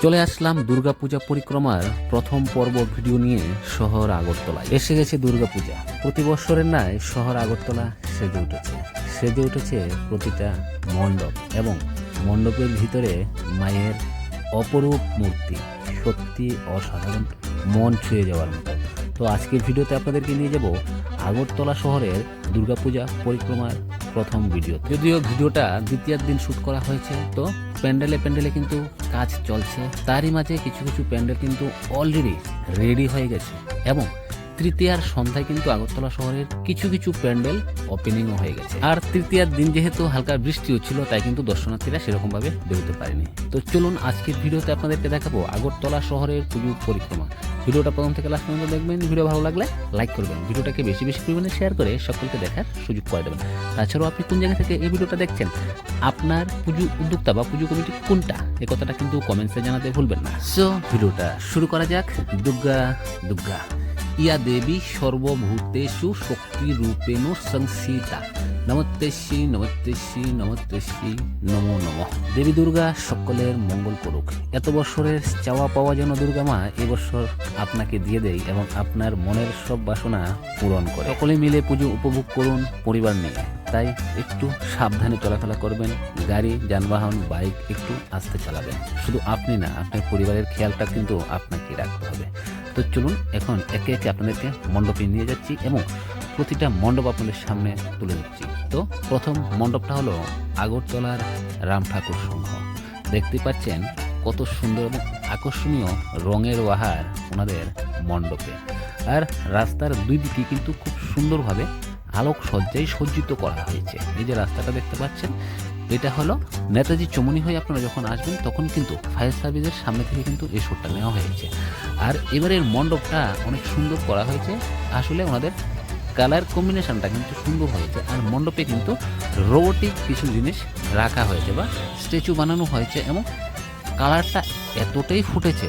চলে আসলাম দুর্গাপূজা পরিক্রমার প্রথম পর্ব ভিডিও নিয়ে শহর আগরতলায়। এসে গেছে দুর্গাপূজা। প্রতি বছরের ন্যায় শহর আগরতলা সেজে উঠেছে। সেজে উঠেছে প্রতিটা মণ্ডপ এবং মণ্ডপের ভিতরে মায়ের অপরূপ মূর্তি। সত্যি অসাধারণ মন ছুঁয়ে যাওয়ার মতো। তো আজকের ভিডিওতে আপনাদেরকে নিয়ে যাব আগরতলা শহরের দুর্গাপূজা পরিক্রমার প্রথম ভিডিও। যদিও ভিডিওটা দ্বিতীয় দিন শ্যুট করা হয়েছে, তো প্যান্ডেলে প্যান্ডেলে কিন্তু কাজ চলছে। তারই মাঝে কিছু কিছু প্যান্ডেল কিন্তু অলরেডি রেডি হয়ে গেছে এবং তৃতীয়ার সন্ধ্যায় কিন্তু আগরতলা শহরের কিছু কিছু প্যান্ডেল ওপেনিংও হয়ে গেছে। আর তৃতীয়ার দিন যেহেতু হালকা বৃষ্টি হচ্ছিল তাই কিন্তু দর্শনার্থীরা সেরকম ভাবে বেরোতে পারেনি। তো চলুন আজকের ভিডিওতে আপনাদেরকে দেখাবো আগরতলা শহরের পুজো পরিক্রমা। ভিডিওটা প্রথম থেকে লাস্ট পর্যন্ত দেখবেন। ভিডিও ভালো লাগলে লাইক করবেন। ভিডিওটাকে বেশি বেশি পরিমাণে শেয়ার করে সকলকে দেখার সুযোগ করে দেবেন। তাছাড়াও আপনি কোন জায়গা থেকে এই ভিডিওটা দেখছেন, আপনার পুজো উদ্যোক্তা বা পুজো কমিটি কোনটা? এ কথাটা কিন্তু কমেন্টসে জানাতে ভুলবেন না। সো ভিডিওটা শুরু করা যাক। দুর্গা দুর্গা ইয়া দেবী সর্বভূতেষু শক্তি রূপেণ সংস্থিতা নমতেশী নমতেশী নমতেশী নমো নম। দেবী দুর্গা, সকলের মঙ্গল করুক। এত বছরের চাওয়া পাওয়া যেন দুর্গা মা এবছর আপনাকে দিয়ে দেয় এবং আপনার মনের সব বাসনা পূরণ করে। সকলে মিলে পুজো উপভোগ করুন, পরিবার নিয়ে। তাই একটু সাবধানে চলাফেরা করবেন, গাড়ি, যানবাহন, বাইক একটু আস্তে চালাবেন। শুধু আপনি না, আপনার পরিবারের খেয়ালটা কিন্তু আপনাকে রাখতে হবে। তো চলুন এখন একে একে আপনাদেরকে মণ্ডপে নিয়ে যাচ্ছি এবং প্রতিটা মণ্ডপ আপনাদের সামনে তুলে দিচ্ছি তো প্রথম মণ্ডপটা হলো আগরতলার রাম ঠাকুর সংঘ। দেখতে পাচ্ছেন কত সুন্দর এবং আকর্ষণীয় রঙের বাহার ওনাদের মণ্ডপে। আর রাস্তার দুই দিকে কিন্তু খুব সুন্দরভাবে আলোক সজ্জায় সজ্জিত করা হয়েছে। এই যে রাস্তাটা দেখতে পাচ্ছেন এটা হলো নেতাজি চমনি হয়ে আপনারা যখন আসবেন, তখন কিন্তু ফায়ার সার্ভিসের সামনে থেকে কিন্তু এই শোটটা নেওয়া হয়েছে। আর এবারের মণ্ডপটা অনেক সুন্দর করা হয়েছে। আসলে ওনাদের কালার কম্বিনেশনটা কিন্তু সুন্দর হয়েছে। আর মণ্ডপে কিন্তু রোবোটিক কিছু জিনিস রাখা হয়েছে বা স্ট্যাচু বানানো হয়েছে এবং কালারটা এতটাই ফুটেছে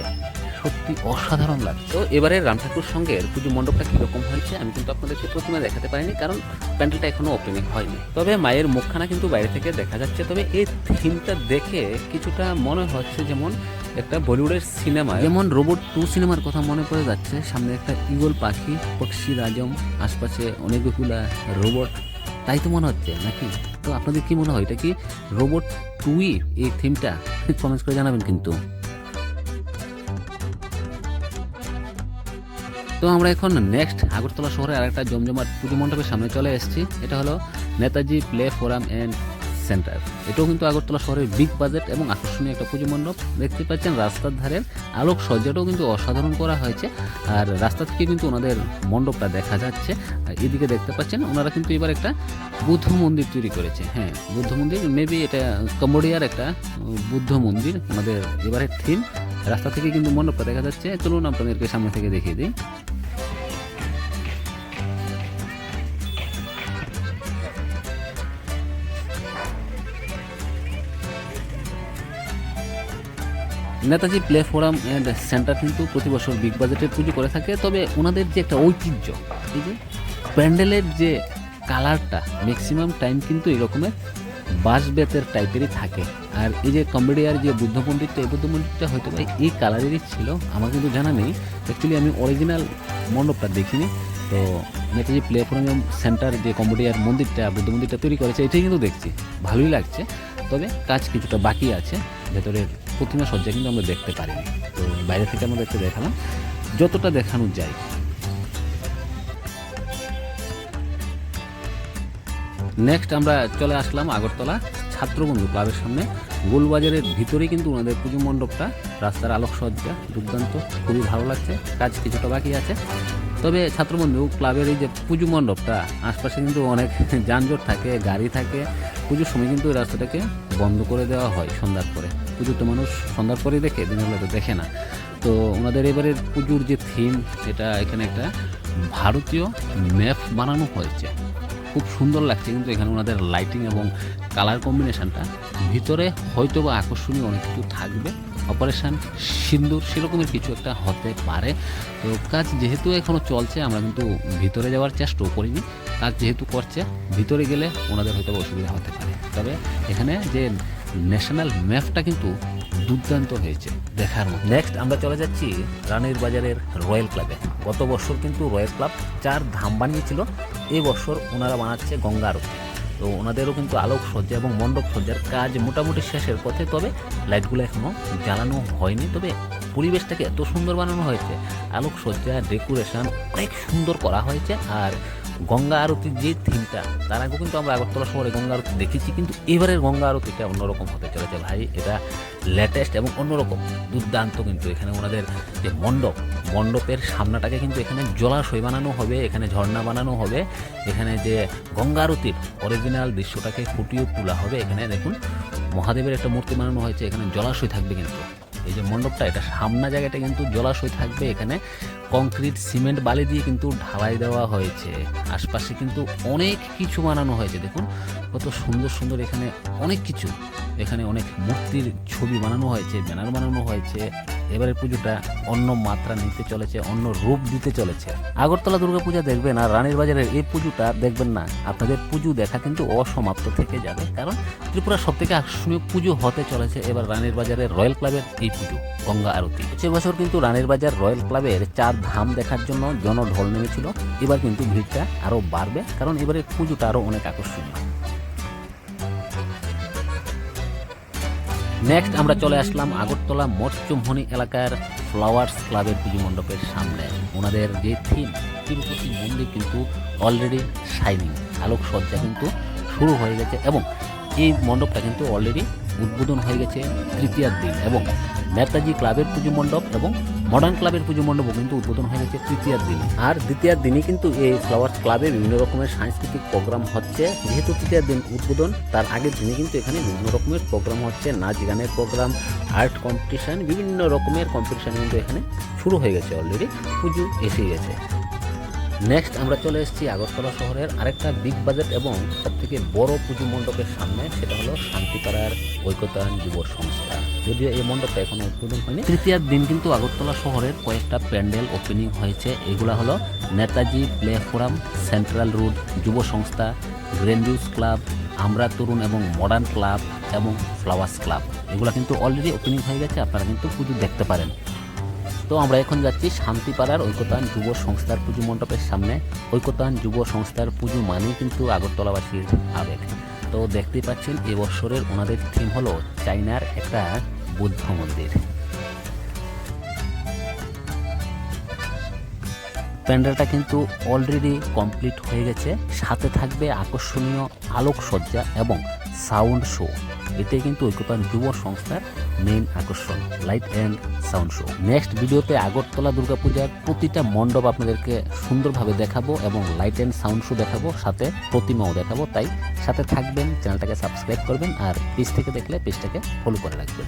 সত্যি অসাধারণ লাগছে। তো এবারে রাম ঠাকুর সঙ্গের পুজো মণ্ডপটা কীরকম হয়েছে আমি কিন্তু আপনাদেরকে প্রথমে দেখাতে পারিনি কারণ প্যান্ডেলটা এখনও ওপেনিং হয়নি। তবে মায়ের মুখখানা কিন্তু বাইরে থেকে দেখা যাচ্ছে তবে এই থিমটা দেখে কিছুটা মনে হচ্ছে যেমন একটা বলিউডের সিনেমা। যেমন রোবট টু সিনেমার কথা মনে পড়ে যাচ্ছে সামনে একটা ইগল পাখি পক্ষী রাজম আশপাশে অনেকগুলা রোবট। তাই তো মনে হচ্ছে নাকি? তো আপনাদের কি মনে হয় এটা কি রোবট টুই এই থিমটা কমেন্টস করে জানাবেন কিন্তু। তো আমরা এখন নেক্সট আগরতলা শহরে আরেকটা জমজমাট পুজো মণ্ডপের সামনে চলে এসেছি। এটা হলো Netaji play forum and centre. এটাও কিন্তু আগরতলা শহরের বিগ বাজেট এবং আকর্ষণীয় একটা পুজো মণ্ডপ। দেখতে পাচ্ছেন রাস্তার ধারে আলোক সজ্জাটাও কিন্তু অসাধারণ করা হয়েছে। আর রাস্তা থেকে কিন্তু ওনাদের মণ্ডপটা দেখা যাচ্ছে। আর এদিকে দেখতে পাচ্ছেন ওনারা কিন্তু এবার একটা বুদ্ধ মন্দির তৈরি করেছে। হ্যাঁ বুদ্ধ মন্দির মেবি এটা কম্বোডিয়ার একটা বুদ্ধ মন্দির। ওনাদের এবারের থিম রাস্তা থেকে কিন্তু মণ্ডপটা দেখা যাচ্ছে। চলুন আপনাদেরকে সামনে থেকে দেখিয়ে দিই। Netaji play forum and centre কিন্তু প্রতি বছর বিগ বাজেটের পুজো করে থাকে। তবে ওনাদের যে একটা ঐতিহ্য, এই যে প্যান্ডেলের যে কালারটা ম্যাক্সিমাম টাইম কিন্তু এরকমের বাঁশ বেতের টাইপেরই থাকে। আর এই যে কম্বোডিয়ার যে বুদ্ধ মন্দিরটা এই বুদ্ধ মন্দিরটা হয়তো বা এই কালারেরই ছিল, আমার কিন্তু জানা নেই। অ্যাকচুয়ালি আমি অরিজিনাল মণ্ডপটা দেখিনি। তো নেতাজি প্লে ফোরাম সেন্টার যে কম্বোডিয়ার মন্দিরটা, বুদ্ধ মন্দিরটা তৈরি করেছে, এটাই কিন্তু দেখছি। ভালোই লাগছে। তবে কাজ কিছুটা বাকি আছে। ভেতরের প্রতিমা সজ্জা কিন্তু আমরা দেখতে পারিনি। তো বাইরে থেকে আমরা দেখতে দেখালাম, যতটা দেখানো যায়। নেক্সট আমরা চলে আসলাম আগরতলা ছাত্রবন্ধু ক্লাবের সামনে। গোলবাজারের ভিতরেই কিন্তু ওনাদের পুজো মণ্ডপটা, রাস্তার আলোকসজ্জা, দুর্দান্ত, খুবই ভালো লাগছে, কাজ কিছুটা বাকি আছে। তবে ছাত্রবন্ধু ক্লাবের এই যে পুজো মণ্ডপটা, আশপাশে কিন্তু অনেক যানজট থাকে, গাড়ি থাকে পুজোর সময় কিন্তু রাস্তাটাকে বন্ধ করে দেওয়া হয় সন্ধ্যার পরে। পুজো তো মানুষ সন্ধ্যার পরেই দেখে, দিনের বেলা তো দেখে না। তো ওনাদের এবারের পুজোর যে থিম এটা এখানে একটা ভারতীয় ম্যাপ বানানো হয়েছে। খুব সুন্দর লাগছে কিন্তু এখানে ওনাদের লাইটিং এবং কালার কম্বিনেশনটা ভিতরে হয়তো বা আকর্ষণীয় অনেক কিছু থাকবে। অপারেশন সিন্দুর সেরকমের কিছু একটা হতে পারে। তো কাজ যেহেতু এখনও চলছে, আমরা কিন্তু ভিতরে যাওয়ার চেষ্টাও করিনি। কাজ যেহেতু করছে, ভিতরে গেলে ওনাদের হয়তো অসুবিধা হতে পারে। তবে এখানে যে ন্যাশনাল ম্যাপটা কিন্তু দুর্দান্ত হয়েছে দেখার মতো। নেক্সট আমরা চলে যাচ্ছি রানীর বাজারের রয়্যাল ক্লাবে গত বছর কিন্তু রয়্যাল ক্লাব চার ধাম বানিয়েছিল। এই বছর ওনারা বানাচ্ছে গঙ্গা আরতি। তো ওনাদেরও কিন্তু আলোকসজ্জা এবং মণ্ডপ সজ্জার কাজ মোটামুটি শেষের পথে, তবে লাইটগুলো এখনও জ্বালানো হয়নি। তবে পরিবেশটাকে এত সুন্দর বানানো হয়েছে, আলোকসজ্জা, ডেকোরেশন অনেক সুন্দর করা হয়েছে। আর গঙ্গা আরতির যে থিমটা তার আগেও কিন্তু আমরা আগরতলা শহরে গঙ্গা আরতি দেখেছি, কিন্তু এবারের গঙ্গা আরতিটা অন্যরকম হতে চলেছে ভাই। এটা লেটেস্ট এবং অন্যরকম, দুর্দান্ত কিন্তু এখানে ওনাদের যে মণ্ডপ, মণ্ডপের সামনাটাকে কিন্তু এখানে জলাশয় বানানো হবে, এখানে ঝর্ণা বানানো হবে, এখানে যে গঙ্গা আরতির অরিজিনাল দৃশ্যটাকে ফুটিয়ে তোলা হবে, এখানে দেখুন, মহাদেবের একটা মূর্তি বানানো হয়েছে, এখানে জলাশয় থাকবে কিন্তু। এই যে মণ্ডপটা, এটা সামনা জায়গাটা কিন্তু জলাশয় থাকবে। এখানে কংক্রিট, সিমেন্ট, বালি দিয়ে কিন্তু ঢালাই দেওয়া হয়েছে। আশপাশে কিন্তু অনেক কিছু বানানো হয়েছে। দেখুন, কত সুন্দর সুন্দর এখানে অনেক কিছু। এখানে অনেক মূর্তির ছবি বানানো হয়েছে, ব্যানার বানানো হয়েছে। এবারে পুজোটা অন্য মাত্রা নিতে চলেছে, অন্য রূপ দিতে চলেছে। আগরতলা দুর্গাপূজা দেখবেন আর রানীর বাজারের এই পুজোটা দেখবেন না। আপনাদের পুজো দেখা কিন্তু অসমাপ্ত থেকে যাবে, কারণ ত্রিপুরার সব থেকে আকর্ষণীয় পুজো হতে চলেছে এবার রানীর বাজারের রয়্যাল ক্লাবের এই পুজো, গঙ্গা আরতি। সে বছর কিন্তু রানীর বাজার রয়্যাল ক্লাবের চার ধাম দেখার জন্য জনঢল নেমেছিল। এবার কিন্তু ভিড়টা আরও বাড়বে, কারণ এবারের পুজোটা আরও অনেক আকর্ষণীয়। নেক্সট আমরা চলে আসলাম আগরতলা মৎস্যমোহনী এলাকার ফ্লাওয়ার্স ক্লাবের পুজো মণ্ডপের সামনে। ওনাদের যে থিম তিরুপতি মন্দির কিন্তু অলরেডি শাইনিং আলোকসজ্জা কিন্তু শুরু হয়ে গেছে এবং এই মণ্ডপটা কিন্তু অলরেডি উদ্বোধন হয়ে গেছে তৃতীয়ার দিন এবং নেতাজি ক্লাবের পুজো মণ্ডপ এবং মডার্ন ক্লাবের পুজো মণ্ডপও কিন্তু উদ্বোধন হয়ে গেছে তৃতীয়ার দিনে। আর দ্বিতীয়ার দিনে কিন্তু এই ফ্লাওয়ার্স ক্লাবে বিভিন্ন রকমের সাংস্কৃতিক প্রোগ্রাম হচ্ছে। যেহেতু তৃতীয়ার দিন উদ্বোধন, তার আগের দিনে কিন্তু এখানে বিভিন্ন রকমের প্রোগ্রাম হচ্ছে। নাচ গানের প্রোগ্রাম, আর্ট কম্পিটিশন, বিভিন্ন রকমের কম্পিটিশন কিন্তু এখানে শুরু হয়ে গেছে অলরেডি পুজো এসে গেছে। নেক্সট আমরা চলে এসেছি আগরতলা শহরের আরেকটা বিগ বাজেট এবং সবথেকে বড় পুজো মণ্ডপের সামনে, সেটা হলো শান্তিপাড়ার ঐকতায়ন যুব সংস্থা। যদিও এই মণ্ডপটা এখনও উদ্বোধন হয়নি তৃতীয়ার দিন কিন্তু আগরতলা শহরের কয়েকটা প্যান্ডেল ওপেনিং হয়েছে। এগুলা হলো Netaji play forum, central road যুব সংস্থা গ্রেন্ডিউস ক্লাব, আমরা তরুণ এবং মডার্ন ক্লাব এবং ফ্লাওয়ার্স ক্লাব। এগুলো কিন্তু অলরেডি ওপেনিং হয়ে গেছে, আপনারা কিন্তু পুজো দেখতে পারেন। তো আমরা এখন যাচ্ছি শান্তিপাড়ার ঐকতায়ন যুব সংস্থার পুজো মণ্ডপের সামনে। ঐকতায়ন যুব সংস্থার পুজো মানেই কিন্তু আগরতলাবাসীর আবেগ। তো দেখতেই পাচ্ছেন এবছরের ওনাদের থিম হলো চাইনার একটা বুদ্ধ মন্দির। প্যান্ডেলটা কিন্তু অলরেডি কমপ্লিট হয়ে গেছে। সাথে থাকবে আকর্ষণীয় আলোকসজ্জা এবং সাউন্ড শো এটাই কিন্তু ঐক্যতান যুব সংস্থার মেইন আকর্ষণ light and sound show next ভিডিওতে আগরতলা দুর্গাপূজার প্রতিটা মণ্ডপ আপনাদেরকে সুন্দরভাবে দেখাবো এবং লাইট অ্যান্ড সাউন্ড শো দেখাবো, সাথে প্রতিমাও দেখাবো। তাই সাথে থাকবেন চ্যানেলটাকে সাবস্ক্রাইব করবেন, আর পেজ থেকে দেখলে পেজটাকে ফলো করে রাখবেন।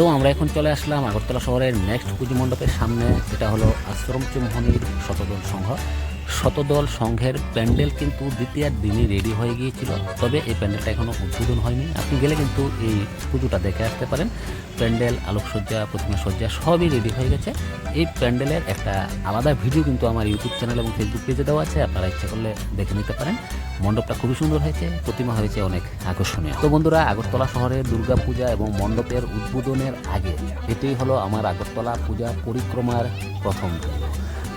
তো আমরা এখন চলে আসলাম আগরতলা শহরের নেক্সট পুজো মণ্ডপের সামনে এটা হলো আশ্রম চুমহনির শতদল সংঘ। শতদল সংঘের প্যান্ডেল কিন্তু দ্বিতীয়ার দিনই রেডি হয়ে গিয়েছিল। তবে এই প্যান্ডেলটা এখনও উদ্বোধন হয়নি। আপনি গেলে কিন্তু এই পুজোটা দেখে আসতে পারেন। প্যান্ডেল, আলোকসজ্জা প্রতিমা সজ্জা সবই রেডি হয়ে গেছে। এই প্যান্ডেলের একটা আলাদা ভিডিও কিন্তু আমার ইউটিউব চ্যানেল এবং ফেসবুক পেজে দেওয়া আছে। আপনারা ইচ্ছা করলে দেখে নিতে পারেন। মণ্ডপটা খুবই সুন্দর হয়েছে। প্রতিমা হয়েছে অনেক আকর্ষণীয়। তো বন্ধুরা, আগরতলা শহরে দুর্গা পূজা এবং মণ্ডপের উদ্বোধনের আগে এটাই হলো আমার আগরতলা পূজা পরিক্রমার প্রথম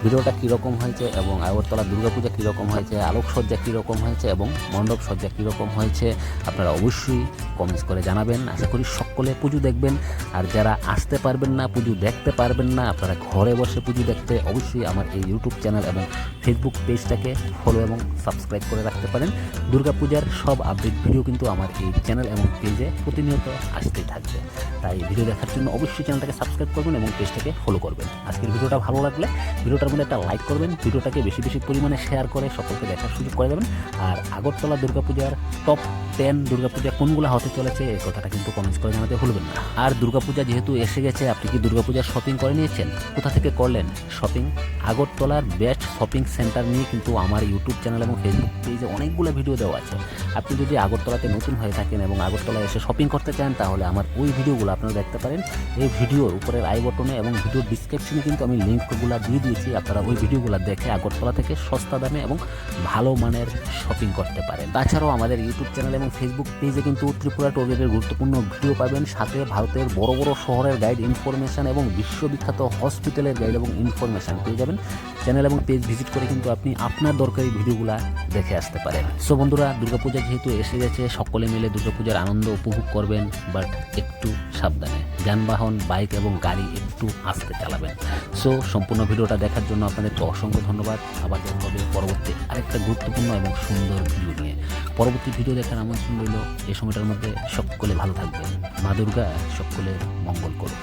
ভিডিওটা কীরকম হয়েছে এবং আগরতলা দুর্গাপূজা কীরকম হয়েছে, আলোকসজ্জা কীরকম হয়েছে এবং মণ্ডপ সজ্জা কীরকম হয়েছে, আপনারা অবশ্যই কমেন্টস করে জানাবেন। আশা করি সকলে পুজো দেখবেন। আর যারা আসতে পারবেন না, পুজো দেখতে পারবেন না, আপনারা ঘরে বসে পুজো দেখতে অবশ্যই আমার এই ইউটিউব চ্যানেল এবং ফেসবুক পেজটাকে ফলো এবং সাবস্ক্রাইব করে রাখতে পারেন। দুর্গাপূজার সব আপডেট ভিডিও কিন্তু আমার এই চ্যানেল এবং পেজে প্রতিনিয়ত আসতেই থাকবে। তাই ভিডিও দেখার জন্য অবশ্যই চ্যানেলটাকে সাবস্ক্রাইব করবেন এবং পেজটাকে ফলো করবেন। আজকের ভিডিওটা ভালো লাগলে, ভিডিওটার মধ্যে একটা লাইক করবেন, ভিডিওটাকে বেশি বেশি পরিমাণে শেয়ার করে সকলকে দেখার সুযোগ করে দেবেন। আর আগরতলা দুর্গাপূজার টপ টেন দুর্গাপূজা কোনগুলো হতে চলেছে, এই কথাটা কিন্তু কমেন্টস করে জানাতে ভুলবেন না। আর দুর্গাপূজা যেহেতু এসে গেছে, আপনি কি দুর্গাপূজার শপিং করে নিয়েছেন? কোথা থেকে করলেন শপিং আগরতলার বেস্ট শপিং সেন্টার নিয়ে কিন্তু আমার ইউটিউব চ্যানেল এবং ফেসবুক পেজে অনেকগুলো ভিডিও দেওয়া আছে। আপনি যদি আগরতলাতে নতুন হয়ে থাকেন এবং আগরতলায় এসে শপিং করতে চান, তাহলে আমার ওই ভিডিওগুলো আপনারা দেখতে পারেন। এই ভিডিওর উপরের আই বটনে এবং ভিডিওর ডিসক্রিপশনে কিন্তু আমি লিঙ্কগুলো দিয়ে দিয়েছি। আপনারা ওই ভিডিওগুলো দেখে আগরতলা থেকে সস্তা দামে এবং ভালো মানের শপিং করতে পারেন। তাছাড়াও আমাদের ইউটিউব চ্যানেল এবং ফেসবুক পেজে কিন্তু ত্রিপুরা টোলগেটের গুরুত্বপূর্ণ ভিডিও পাবেন। সাথে ভারতের বড় বড় শহরের গাইড ইনফরমেশন এবং বিশ্ববিখ্যাত হসপিটালের গাইড এবং ইনফরমেশন পেয়ে যাবেন। চ্যানেল এবং পেজ ভিজিট করে কিন্তু আপনি আপনার দরকারি ভিডিওগুলো দেখে আসতে পারেন। সো বন্ধুরা, দুর্গাপূজা যেহেতু এসে গেছে, সকলে মিলে দুর্গাপূজার আনন্দ উপভোগ করবেন বাট একটু সাবধানে। যানবাহন, বাইক এবং গাড়ি একটু আস্তে চালাবেন। সো সম্পূর্ণ ভিডিওটা দেখার জন্য আপনাদেরকে অসংখ্য ধন্যবাদ। আবার দেখা হবে পরবর্তী আরেকটা গুরুত্বপূর্ণ এবং সুন্দর ভিডিও নিয়ে। পরবর্তী ভিডিও দেখার আমন্ত্রণ রইল এই সময়টার মধ্যে সকলে ভালো থাকবেন। মা দুর্গা সকলের মঙ্গল করুক।